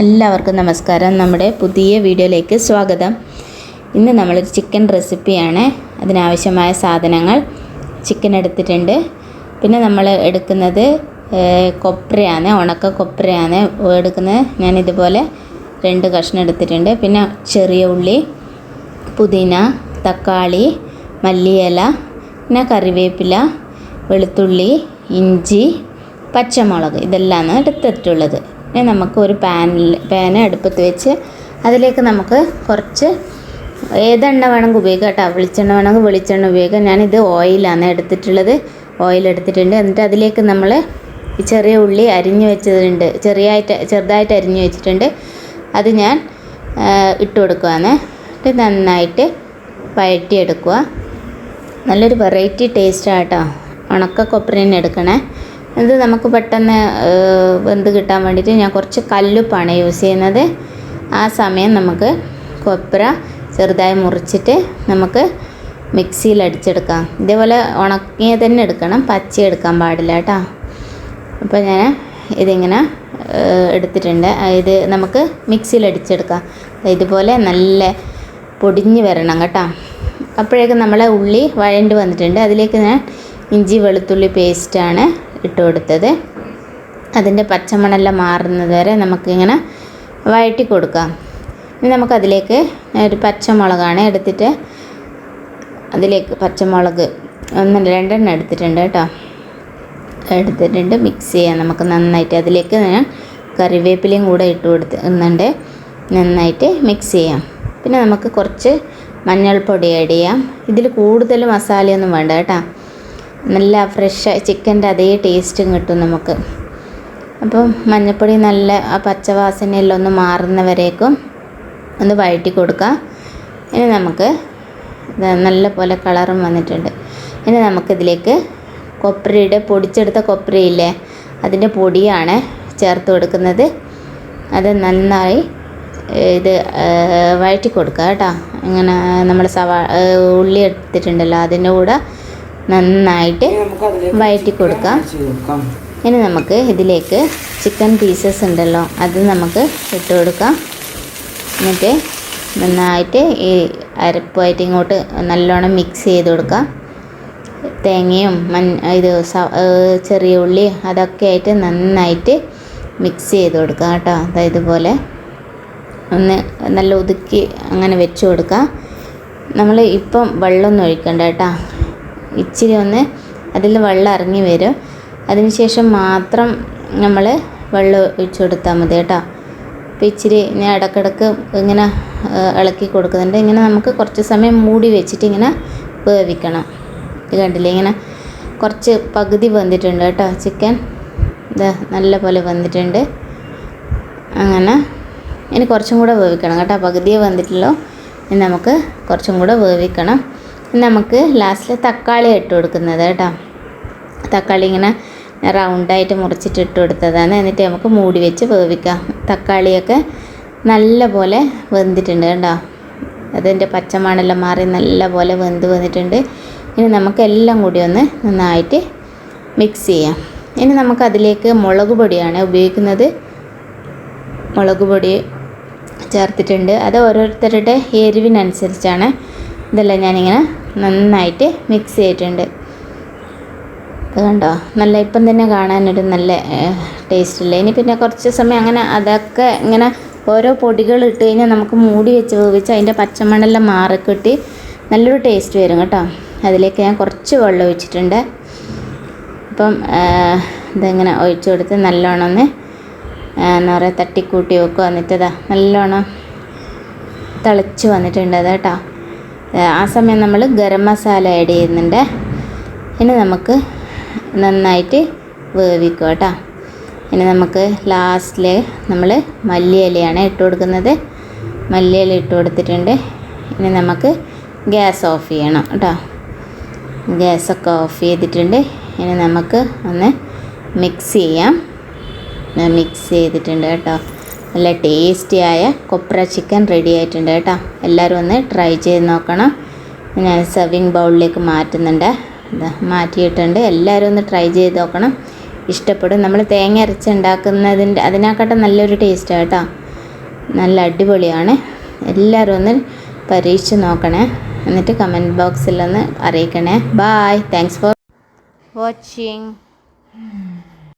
എല്ലാവർക്കും നമസ്കാരം. നമ്മുടെ പുതിയ വീഡിയോയിലേക്ക് സ്വാഗതം. ഇന്ന് നമ്മളൊരു ചിക്കൻ റെസിപ്പിയാണ്. അതിനാവശ്യമായ സാധനങ്ങൾ ചിക്കൻ എടുത്തിട്ടുണ്ട്. പിന്നെ നമ്മൾ എടുക്കുന്നത് കൊപ്രയാണ് ഉണക്ക കൊപ്രയാണ്. എടുക്കുന്നത് ഞാൻ ഇതുപോലെ രണ്ട് കഷ്ണം എടുത്തിട്ടുണ്ട്. പിന്നെ ചെറിയ ഉള്ളി പുതിന തക്കാളി മല്ലിയില പിന്നെ കറിവേപ്പില വെളുത്തുള്ളി ഇഞ്ചി പച്ചമുളക്. ഇതെല്ലാമാണ് എടുത്തിട്ടുള്ളത്. ഇനി നമുക്ക് ഒരു പാനിൽ പാന് അടുപ്പത്ത് വെച്ച് അതിലേക്ക് നമുക്ക് കുറച്ച് ഏതെണ്ണ വേണമെങ്കിൽ ഉപയോഗിക്കാം കേട്ടോ. വെളിച്ചെണ്ണ വേണമെങ്കിൽ വെളിച്ചെണ്ണ ഉപയോഗിക്കാം. ഞാനിത് ഓയിലാണ് എടുത്തിട്ടുള്ളത്. ഓയിൽ എടുത്തിട്ടുണ്ട്. എന്നിട്ട് അതിലേക്ക് നമ്മൾ ചെറിയ ഉള്ളി അരിഞ്ഞു വെച്ചിട്ടുണ്ട് ചെറിയായിട്ട് ചെറുതായിട്ട് അരിഞ്ഞു വെച്ചിട്ടുണ്ട്. അത് ഞാൻ ഇട്ട് കൊടുക്കുവാണ്. എന്നിട്ട് നന്നായിട്ട് വഴറ്റിയെടുക്കുക. നല്ലൊരു വെറൈറ്റി ടേസ്റ്റാണ് കേട്ടോ. ഉണക്ക കൊപ്രനെ എടുക്കണേ. ഇത് നമുക്ക് പെട്ടെന്ന് വെന്ത് കിട്ടാൻ വേണ്ടിയിട്ട് ഞാൻ കുറച്ച് കല്ലുപ്പാണ് യൂസ് ചെയ്യുന്നത്. ആ സമയം നമുക്ക് കൊപ്ര ചെറുതായി മുറിച്ചിട്ട് നമുക്ക് മിക്സിയിൽ അടിച്ചെടുക്കാം. ഇതേപോലെ ഉണക്കിയ തന്നെ എടുക്കണം. പച്ച എടുക്കാൻ പാടില്ല കേട്ടോ. അപ്പോൾ ഞാൻ ഇതിങ്ങനെ എടുത്തിട്ടുണ്ട്. ഇത് നമുക്ക് മിക്സിയിൽ അടിച്ചെടുക്കാം. ഇതുപോലെ നല്ല പൊടിഞ്ഞ് വരണം കേട്ടോ. അപ്പോഴേക്കും നമ്മളെ ഉള്ളി വഴണ്ട് വന്നിട്ടുണ്ട്. അതിലേക്ക് ഞാൻ ഇഞ്ചി വെളുത്തുള്ളി പേസ്റ്റാണ് ഇട്ട് കൊടുത്തത്. അതിന്റെ പച്ചമണെല്ലാം മാറുന്നത് വരെ നമുക്കിങ്ങനെ വഴറ്റി കൊടുക്കാം. ഇനി നമുക്കതിലേക്ക് ഒരു പച്ചമുളകാണ് എടുത്തിട്ട് അതിലേക്ക് പച്ചമുളക് ഒന്ന് രണ്ടെണ്ണം എടുത്തിട്ടുണ്ട് കേട്ടോ. എടുത്തിട്ടുണ്ട്. മിക്സ് ചെയ്യാം നമുക്ക് നന്നായിട്ട്. അതിലേക്ക് ഞാൻ കറിവേപ്പിലയും കൂടെ ഇട്ട് കൊടുത്തുന്നുണ്ട് നന്നായിട്ട് മിക്സ് ചെയ്യാം. പിന്നെ നമുക്ക് കുറച്ച് മഞ്ഞൾപ്പൊടി ആഡ് ചെയ്യാം. ഇതിൽ കൂടുതൽ മസാലയൊന്നും വേണ്ട കേട്ടോ. നല്ല ഫ്രഷ് ചിക്കന്റെ അതേ ടേസ്റ്റും കിട്ടും നമുക്ക്. അപ്പം മഞ്ഞൾപ്പൊടി നല്ല ആ പച്ചവാസനയെല്ലാം ഒന്ന് മാറുന്നവരേക്കും ഒന്ന് വഴറ്റി കൊടുക്കുക ഇനി നമുക്ക് നല്ല പോലെ കളറും വന്നിട്ടുണ്ട്. ഇനി നമുക്കിതിലേക്ക് കൊപ്രയുടെ പൊടിച്ചെടുത്ത കൊപ്രയില്ലേ അതിന്റെ പൊടിയാണ് ചേർത്ത് കൊടുക്കുന്നത്. അത് നന്നായി ഇത് വഴറ്റി കൊടുക്കുക കേട്ടോ. ഇങ്ങനെ നമ്മൾ സവാ ഉള്ളി എടുത്തിട്ടുണ്ടല്ലോ അതിന്റെ കൂടെ നന്നായിട്ട് വഴറ്റി കൊടുക്കാം. ഇനി നമുക്ക് ഇതിലേക്ക് ചിക്കൻ പീസസ് ഉണ്ടല്ലോ അത് നമുക്ക് ഇട്ട് കൊടുക്കാം. എന്നിട്ട് നന്നായിട്ട് ഈ അരപ്പുമായിട്ട് ഇങ്ങോട്ട് നല്ലോണം മിക്സ് ചെയ്ത് കൊടുക്കാം. തേങ്ങയും മൺ ഇത് ചെറിയ ഉള്ളി അതൊക്കെ ആയിട്ട് നന്നായിട്ട് മിക്സ് ചെയ്ത് കൊടുക്കാം കേട്ടോ. അതായത് ഇതുപോലെ ഒന്ന് നല്ല ഒതുക്കി അങ്ങനെ വെച്ച് കൊടുക്കാം. നമ്മൾ ഇപ്പം വെള്ളമൊന്നും ഒഴിക്കണ്ട കേട്ടോ. ഇച്ചിരി ഒന്ന് അതിൽ വെള്ളം ഇറങ്ങി വരും. അതിനുശേഷം മാത്രം നമ്മൾ വെള്ളം ഒഴിച്ചു കൊടുത്താൽ മതി കേട്ടോ. അപ്പോൾ ഇച്ചിരി ഞാൻ ഇടക്കിടക്ക് ഇങ്ങനെ ഇളക്കി കൊടുക്കുന്നുണ്ട്. ഇങ്ങനെ നമുക്ക് കുറച്ച് സമയം മൂടി വെച്ചിട്ട് ഇങ്ങനെ വേവിക്കണം. ഇത് കണ്ടില്ലേ? ഇങ്ങനെ കുറച്ച് പകുതി വന്നിട്ടുണ്ട് കേട്ടോ ചിക്കൻ. ഇത് നല്ല പോലെ വന്നിട്ടുണ്ട്. അങ്ങനെ ഇനി കുറച്ചും കൂടെ വേവിക്കണം കേട്ടോ. പകുതിയെ വന്നിട്ടുള്ളൂ. ഇനി നമുക്ക് കുറച്ചും കൂടെ വേവിക്കണം. നമുക്ക് ലാസ്റ്റിൽ തക്കാളി ഇട്ട് കൊടുക്കുന്നത് കേട്ടോ. തക്കാളി ഇങ്ങനെ റൗണ്ടായിട്ട് മുറിച്ചിട്ട് ഇട്ട് കൊടുത്തതാണ്. എന്നിട്ട് നമുക്ക് മൂടി വെച്ച് വേവിക്കാം. തക്കാളിയൊക്കെ നല്ല പോലെ വെന്തിട്ടുണ്ട് കേട്ടോ. അതിന്റെ പച്ചമണെല്ലാം മാറി നല്ല പോലെ വെന്ത് വന്നിട്ടുണ്ട്. ഇനി നമുക്കെല്ലാം കൂടി ഒന്ന് നന്നായിട്ട് മിക്സ് ചെയ്യാം. ഇനി നമുക്ക് അതിലേക്ക് മുളക് പൊടിയാണ് ഉപയോഗിക്കുന്നത്. മുളക് പൊടി ചേർത്തിട്ടുണ്ട്. അത് ഓരോരുത്തരുടെ എരിവിനനുസരിച്ചാണ് ഇതെല്ലാം ഞാനിങ്ങനെ നന്നായിട്ട് മിക്സ് ചെയ്തിട്ടുണ്ട്. അത് കണ്ടോ? നല്ല ഇപ്പം തന്നെ കാണാനൊരു നല്ല ടേസ്റ്റ് ഇനി പിന്നെ കുറച്ച് സമയം അങ്ങനെ അതൊക്കെ ഇങ്ങനെ ഓരോ പൊടികൾ ഇട്ട് കഴിഞ്ഞാൽ നമുക്ക് മൂടി വെച്ച് വേവിച്ച് അതിന്റെ പച്ചമണെല്ലാം മാറിക്കിട്ടി നല്ലൊരു ടേസ്റ്റ് വരും കേട്ടോ. അതിലേക്ക് ഞാൻ കുറച്ച് വെള്ളം ഒഴിച്ചിട്ടുണ്ട്. അപ്പം ഇതിങ്ങനെ ഒഴിച്ചു കൊടുത്ത് നല്ലോണം ഒന്ന് എന്താ പറയുക തട്ടിക്കൂട്ടി വെക്കുക. എന്നിട്ടതാ നല്ലോണം തിളച്ച് വന്നിട്ടുണ്ട് അത് കേട്ടോ. ആ, സമയം നമ്മൾ ഗരം മസാല ആഡ് ചെയ്യുന്നുണ്ട്. ഇനി നമുക്ക് നന്നായിട്ട് വേവിക്കുക കേട്ടോ. ഇനി നമുക്ക് ലാസ്റ്റിൽ നമ്മൾ മല്ലിയിലയാണ് ഇട്ട് കൊടുക്കുന്നത്. മല്ലിയില ഇട്ട് കൊടുത്തിട്ടുണ്ട്. ഇനി നമുക്ക് ഗ്യാസ് ഓഫ് ചെയ്യണം കേട്ടോ. ഗ്യാസൊക്കെ ഓഫ് ചെയ്തിട്ടുണ്ട്. ഇനി നമുക്ക് ഒന്ന് മിക്സ് ചെയ്യാം. മിക്സ് ചെയ്തിട്ടുണ്ട് കേട്ടോ. നല്ല ടേസ്റ്റിയായ കൊപ്ര ചിക്കൻ റെഡി ആയിട്ടുണ്ട് കേട്ടോ. എല്ലാവരും ഒന്ന് ട്രൈ ചെയ്ത് നോക്കണം. ഞാൻ സെർവിങ് ബൗളിലേക്ക് മാറ്റുന്നുണ്ട്. മാറ്റിയിട്ടുണ്ട്. എല്ലാവരും ഒന്ന് ട്രൈ ചെയ്ത് നോക്കണം. ഇഷ്ടപ്പെടും. നമ്മൾ തേങ്ങ അരച്ചുണ്ടാക്കുന്നതിന്റെ അതിനെക്കാട്ടും നല്ലൊരു ടേസ്റ്റാണ് കേട്ടോ. നല്ല അടിപൊളിയാണ്. എല്ലാവരും ഒന്ന് പരീക്ഷിച്ച് നോക്കണേ. എന്നിട്ട് കമന്റ് ബോക്സിൽ ഒന്ന് അറിയിക്കണേ. Bye thanks for watching